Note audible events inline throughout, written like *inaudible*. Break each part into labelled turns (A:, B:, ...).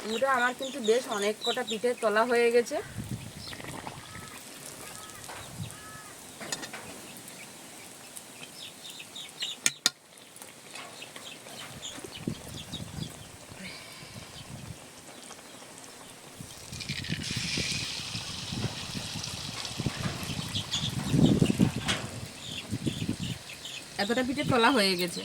A: বন্ধুরা আমার কিন্তু বেশ অনেক কটা পিঠে তলা হয়ে গেছে। এতটা পিঠে তোলা হয়ে গেছে।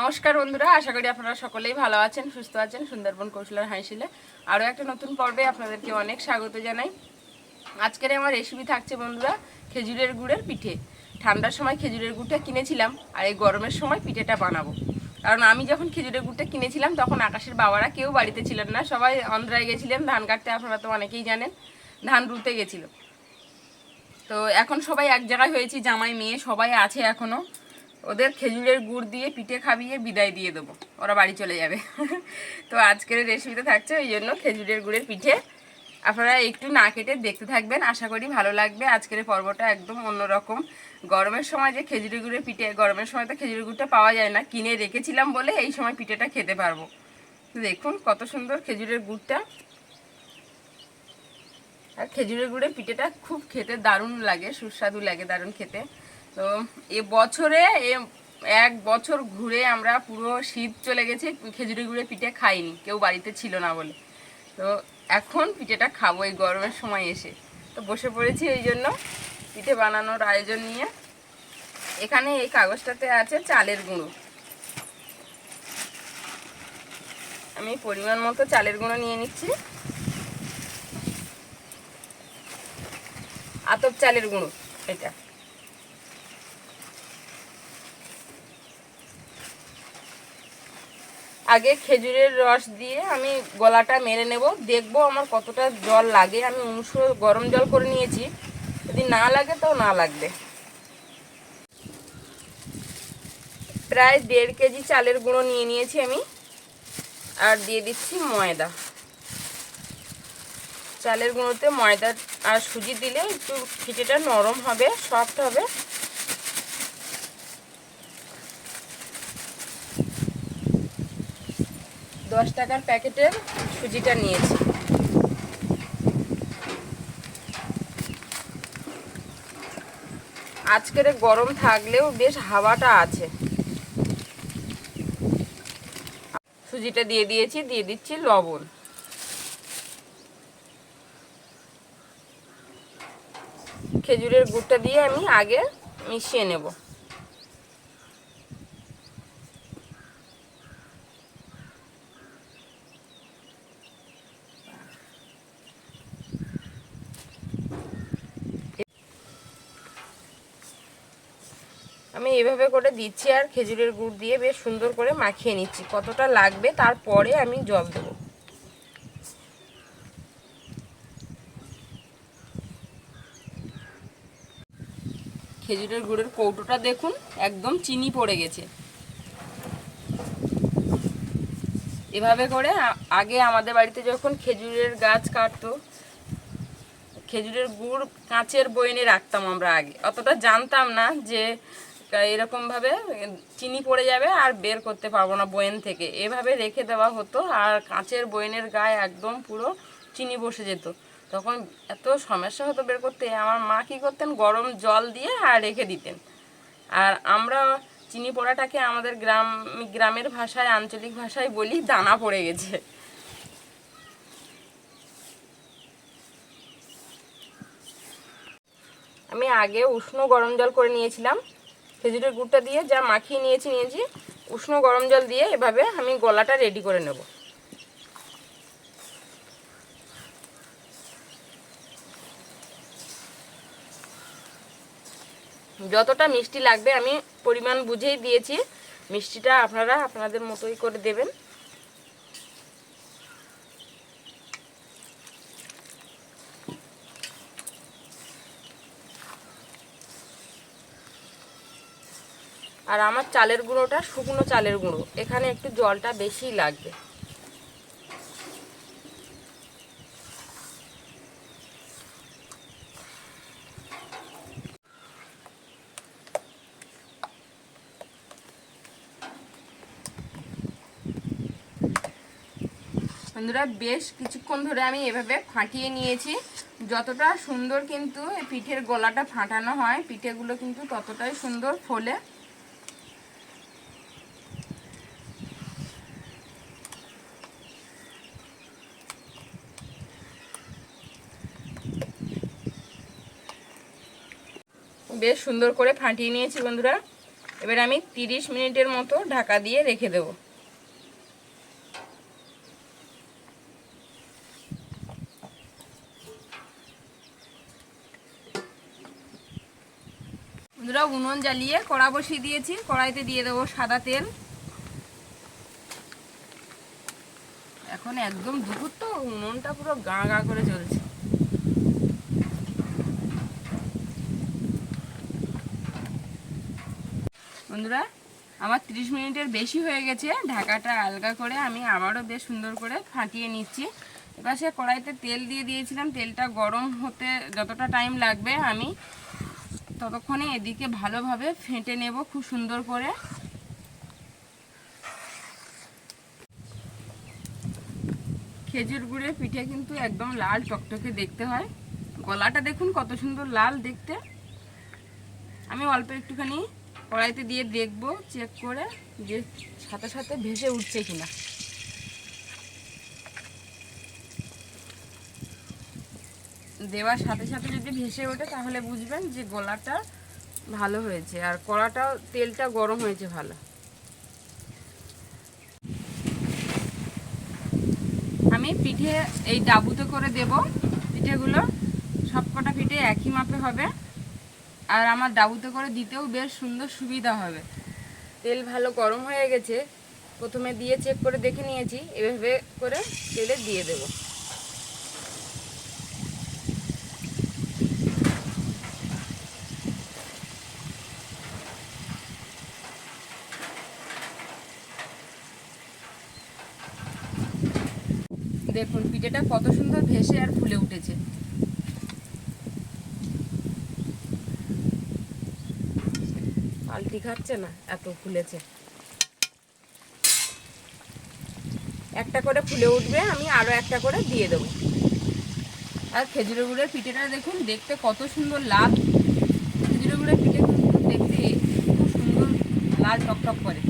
A: নমস্কার বন্ধুরা, আশা করি আপনারা সকলেই ভালো আছেন, সুস্থ আছেন, সুন্দরবন কৌশলের হাসিলে আরও একটা নতুন পর্বে আপনাদেরকে অনেক স্বাগত জানাই। আজকের আমার রেসিপি থাকছে বন্ধুরা, খেজুরের গুড়ের পিঠে। ঠান্ডার সময় খেজুরের গুড়টা কিনেছিলাম, আর এই গরমের সময় পিঠেটা বানাবো। কারণ আমি যখন খেজুরের গুড়টা কিনেছিলাম, তখন আকাশের বাবারা কেউ বাড়িতে ছিলেন না, সবাই অন্ধ্রায় গেছিলেন, ধান কাটতে আপনারা তো অনেকেই জানেন, ধান রুতে গেছিল। তো এখন সবাই এক জায়গায় হয়েছি, জামাই মেয়ে সবাই আছে এখনও। ওদের খেজুরের গুড় দিয়ে পিঠে খাবিয়ে বিদায় দিয়ে দেবো। ওরা বাড়ি চলে যাবে। *laughs* তো আজকের রেসিপিতে থাকছে ওই জন্য খেজুরের গুড়ের পিঠে। আপনারা একটু না কেটে দেখতে থাকবেন, আশা করি ভালো লাগবে। আজকের পর্বটা একদম অন্যরকম। গরমের সময় যে খেজুরের গুড়ের পিঠে, গরমের সময় তো খেজুরের গুড়টা পাওয়া যায় না। কিনে রেখেছিলাম বলে এই সময় পিঠেটা খেতে পারব। দেখুন কত সুন্দর খেজুরের গুড়টা। আর খেজুরের গুড়ের পিঠেটা খুব খেতে দারুণ লাগে, সুস্বাদু লাগে দারুণ খেতে। তো এ বছরে, এ এক বছর ঘুরে আমরা পুরো শীত চলে গেছে, খেজুরি গুড়ের পিঠে খাইনি, কেউ বাড়িতে ছিল না বলে। তো এখন পিঠেটা খাব, এই গরমের সময় এসে। তো বসে পড়েছি এই জন্য, পিঠে বানানোর আয়োজন নিয়ে। এখানে এই কাগজটাতে আছে চালের গুঁড়ো। আমি পরিমাণ মতো চালের গুঁড়ো নিয়ে নিচ্ছি। আতপ চালের গুঁড়ো, এটা। আগে খেজুরের রস দিয়ে আমি গলাটা মেরে নেব। দেখব আমার কতটা জল লাগে। আমি উনশো গরম জল করে নিয়েছি। যদি না লাগে তো না লাগবে। প্রায় দেড় কেজি চালের গুঁড়ো নিয়ে নিয়েছি আমি। আর দিয়ে দিচ্ছি ময়দা। চালের গুঁড়োতে ময়দা আর সুজি দিলে একটু পিঠেটা নরম হবে, সফট হবে। দশ টাকার প্যাকেটের সুজিটা নিয়েছি। আজকের গরম থাকলেও বেশ হাওয়াটা আছে। সুজিটা দিয়ে দিয়েছি, দিয়ে দিচ্ছি লবণ। খেজুরের গুড়টা দিয়ে আমি আগে মিশিয়ে নেব। এভাবে করে দিচ্ছি আর খেজুরের গুড় দিয়ে বেশ সুন্দর করে মাখিয়ে নিচ্ছি। কতটা লাগবে তারপরে আমি জল দেবো। খেজুরের গুড়ের কৌটোটা দেখুন, একদম চিনি পড়ে গেছে। এভাবে করে আগে আমাদের বাড়িতে যখন খেজুরের গাছ কাটতো, খেজুরের গুড় কাঁচের বয়নে রাখতাম আমরা আগে। অতটা জানতাম না যে এরকমভাবে চিনি পড়ে যাবে আর বের করতে পারব না বয়েন থেকে। এভাবে রেখে দেওয়া হতো আর কাঁচের বয়নের গায়ে একদম পুরো চিনি বসে যেত। তখন এত সমস্যা হতো বের করতে। আমার মা কী করতেন? গরম জল দিয়ে আর রেখে দিতেন। আর আমরা চিনি পোড়াটাকে আমাদের গ্রাম, গ্রামের ভাষায়, আঞ্চলিক ভাষায় বলি দানা পড়ে গেছে। আমি আগে উষ্ণ গরম জল করে নিয়েছিলাম। খেজুরের গুড়টা দিয়ে যা মাখিয়ে নিয়েছি নিয়েছি, উষ্ণ গরম জল দিয়ে এভাবে আমি গলাটা রেডি করে নেব। যতটা মিষ্টি লাগবে আমি পরিমাণ বুঝেই দিয়েছি। মিষ্টিটা আপনারা আপনাদের মতোই করে দেবেন আর আমার চালের গুঁড়োটা, শুকনো চালের গুঁড়ো। এখানে একটু জলটা বেশি লাগবে। বন্ধুরা, বেশ কিছুক্ষণ ধরে আমি এভাবে ফাটিয়ে নিয়েছি। যতটা সুন্দর কিন্তু পিঠের গলাটা ফাটানো হয়, পিঠেগুলো কিন্তু ততটাই সুন্দর ফোলে। বেশ সুন্দর করে ফাটিয়ে নিয়েছি বন্ধুরা। এবার আমি তিরিশ মিনিটের মতো ঢাকা দিয়ে রেখে দেবো। বন্ধুরা, উনুন জ্বালিয়ে কড়া বসিয়ে দিয়েছি। কড়াইতে দিয়ে দেবো সাদা তেল। এখন একদম দুপুর তো, উনুনটা পুরো গা গা করে চলছে। বন্ধুরা, আমার 30 মিনিটের বেশি হয়ে গেছে। ঢাকাটা আলগা করে আমি আবারও বেশ সুন্দর করে ফাটিয়ে নিচ্ছি। এবার সে কড়াইতে তেল দিয়ে দিয়েছিলাম। তেলটা গরম হতে যতটা টাইম লাগবে আমি ততক্ষণে এদিকে ভালোভাবে ফেটে নেব খুব সুন্দর করে। খেজুর গুড়ের পিঠে কিন্তু একদম লাল টকটকে দেখতে হয়। গলাটা দেখুন কত সুন্দর লাল দেখতে। আমি অল্প একটুখানি কড়াইতে দিয়ে দেখব চেক করে যে সাথে সাথে ভেসে উঠছে কিনা। দেওয়ার সাথে সাথে যদি ভেসে ওঠে, তাহলে বুঝবেন যে গলাটা ভালো হয়েছে আর কড়াটাও তেলটা গরম হয়েছে ভালো। আমি পিঠে এই ডাবুতে করে দেব। পিঠেগুলো সবকটা পিঠে একই মাপে হবে। আর আমার ডাবুতে করে দিতেও বেশ সুন্দর সুবিধা হবে। তেল ভালো গরম হয়ে গেছে, প্রথমে দিয়ে চেক করে দেখে নিয়েছি, এভাবে করে তেলে দিয়ে দেবো। দেখুন, পিঠেটা কত সুন্দর ভেসে আর ফুলে উঠেছে। খাচ্ছে না, এত ফুলেছে। একটা করে ফুলে উঠবে, আমি আরও একটা করে দিয়ে দেবো। আর খেজুরের গুড়ের পিঠেটা দেখুন, দেখতে কত সুন্দর লাল। খেজুরের গুড়ের পিঠে দেখতে খুব সুন্দর লাল টকটক করে।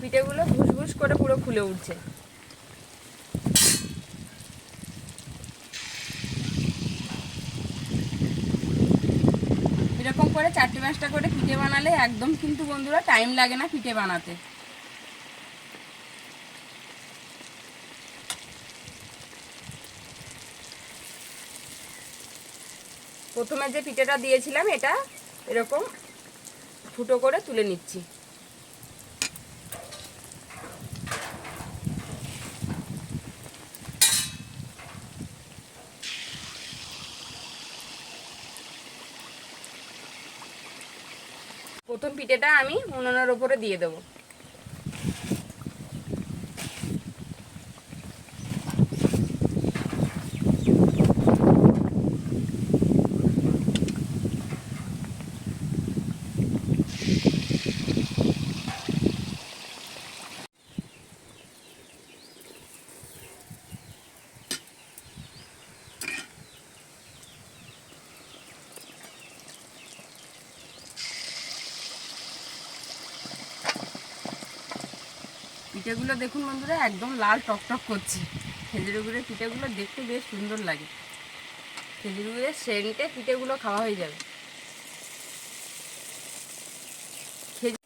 A: পিঠেগুলো ঘুষ করে পুরো ফুলে উঠছে। এরকম করে চারটে পাঁচটা করে পিঠে বানালে একদম কিন্তু বন্ধুরা টাইম লাগে না পিঠে বানাতে। প্রথমে যে পিঠেটা দিয়েছিলাম, এটা এরকম ফুটো করে তুলে নিচ্ছি। প্রথম পিঠেটা আমি উনুনের ওপরে দিয়ে দেবো। পিঠেগুলো দেখুন বন্ধুরা, একদম লাল টকটক করছে। খেজুর গুড়ের পিঠেগুলো দেখতে বেশ সুন্দর লাগে। খেজুর গুড়ের সেন্টে পিঠেগুলো খাওয়া হয়ে যাবে। খেজু-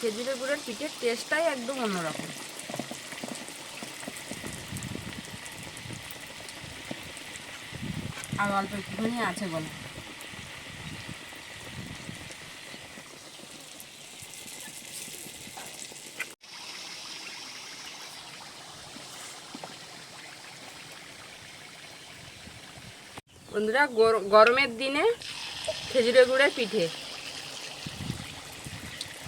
A: খেজুরের গুড়ের পিঠের টেস্টটাই একদম অন্যরকম। আর অল্প একটুখানি আছে বলে। বন্ধুরা গরমের দিনে খেজুরের গুড়ের পিঠে।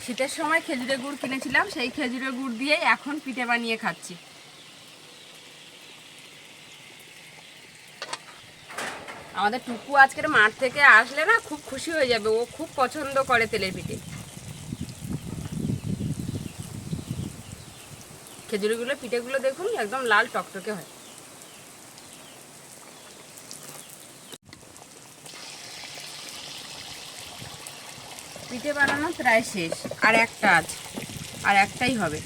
A: শীতের সময় খেজুরের গুড় কিনেছিলাম, সেই খেজুরের গুড় দিয়ে এখন পিঠে বানিয়ে খাচ্ছি। আমাদের টুকু আজকের মাঠ থেকে আসলে না খুব খুশি হয়ে যাবে, ও খুব পছন্দ করে তেলের পিঠে। খেজুরিগুলো পিঠেগুলো দেখুন, একদম লাল টকটকে হয়। পিঠে বানানো প্রায় শেষ। আর একটা আজ। আর একটাই হবে।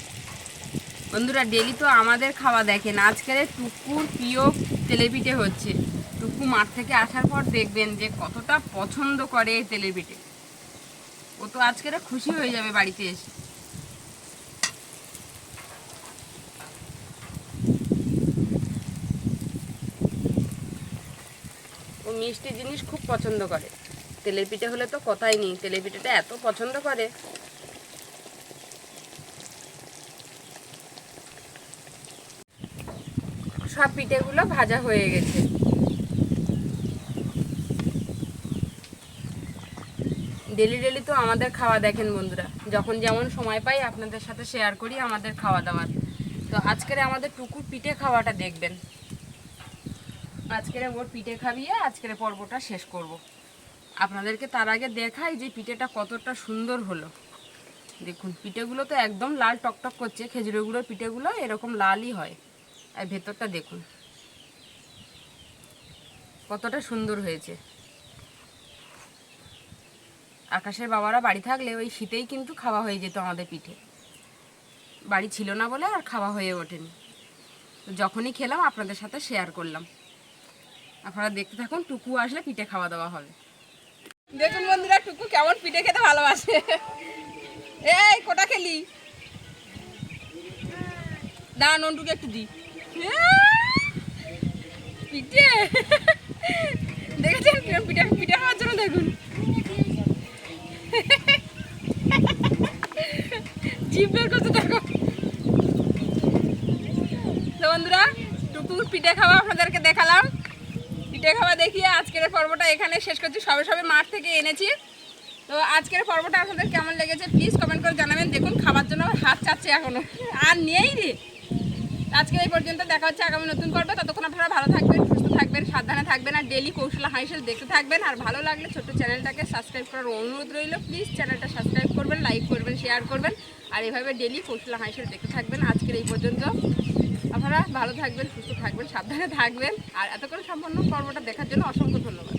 A: বন্ধুরা, ডেলি তো আমাদের খাওয়া দেখেন। আজকের টুকুর প্রিয় তেলেপিঠে হচ্ছে। টুকু মাঠ থেকে আসার পর দেখবেন যে কতটা পছন্দ করে এই তেলেপিঠে। ও তো আজকের খুশি হয়ে যাবে বাড়িতে এসে। ও মিষ্টি জিনিস খুব পছন্দ করে। তেলের পিঠে হলে তো কথাই নেই তেলের পিঠেটা এত পছন্দ করে। সব পিঠেগুলো ভাজা হয়ে গেছে। ডেলি ডেলি তো আমাদের খাওয়া দেখেন বন্ধুরা, যখন যেমন সময় পাই আপনাদের সাথে শেয়ার করি আমাদের খাওয়া দাওয়ার। তো আজকের আমাদের টুকুর পিঠে খাওয়াটা দেখবেন। আজকের ওর পিঠে খাবিয়ে আজকের পর্বটা শেষ করব। আপনাদেরকে তার আগে দেখাই যে পিঠেটা কতটা সুন্দর হলো। দেখুন, পিঠেগুলো তো একদম লাল টকটক করছে, খেজুরের গুঁড়োর পিঠেগুলো এরকম লালই হয়। আর ভেতরটা দেখুন, কতটা সুন্দর হয়েছে। আকাশের বাবারা বাড়ি থাকলে ওই শীতেই কিন্তু খাওয়া হয়ে যেত আমাদের পিঠে। বাড়ি ছিল না বলে আর খাওয়া হয়ে ওঠেনি। যখনই খেলাম, আপনাদের সাথে শেয়ার করলাম। আপনারা দেখতে থাকুন, টুকু আসলে পিঠে খাওয়া দাওয়া হবে। দেখুন বন্ধুরা টুকু কেমন পিঠে খেতে ভালোবাসে। এই কোটা খেলি। দাঁড়ান একটু দি। পিঠে দেখেছেন কিরম পিঠে পিঠে খাওয়ার জন্য দেখুন জিভ বের করতে দেখো তো বন্ধুরা টুকুর পিঠে খাওয়া আপনাদেরকে দেখালাম পিঠে খাওয়া দেখিয়ে আজকের পর্বটা এখানে শেষ করছি। সবে সবে মাঠ থেকে এনেছি। তো আজকের পর্বটা আপনাদের কেমন লেগেছে প্লিজ কমেন্ট করে জানাবেন। দেখুন, খাবার জন্য হাত চাচ্ছে এখনও। আর নেই রে আজকে এই পর্যন্ত দেখা হচ্ছে আগামী নতুন পর্বে। ততক্ষণ আপনারা ভালো থাকবেন, সুস্থ থাকবেন, সাবধানে থাকবেন আর ডেলি কৌশলা হাইসেল দেখতে থাকবেন। আর ভালো লাগলে ছোট্ট চ্যানেলটাকে সাবস্ক্রাইব করার অনুরোধ রইল। প্লিজ চ্যানেলটা সাবস্ক্রাইব করবেন লাইক করবেন শেয়ার করবেন। আর এভাবে ডেলি কৌশলা হাইসেল দেখতে থাকবেন আজকের এই পর্যন্ত। আপনারা ভালো থাকবেন, সুস্থ থাকবেন, সাবধানে থাকবেন। আর এতক্ষণ সম্পন্ন পর্বটা দেখার জন্য অসংখ্য ধন্যবাদ।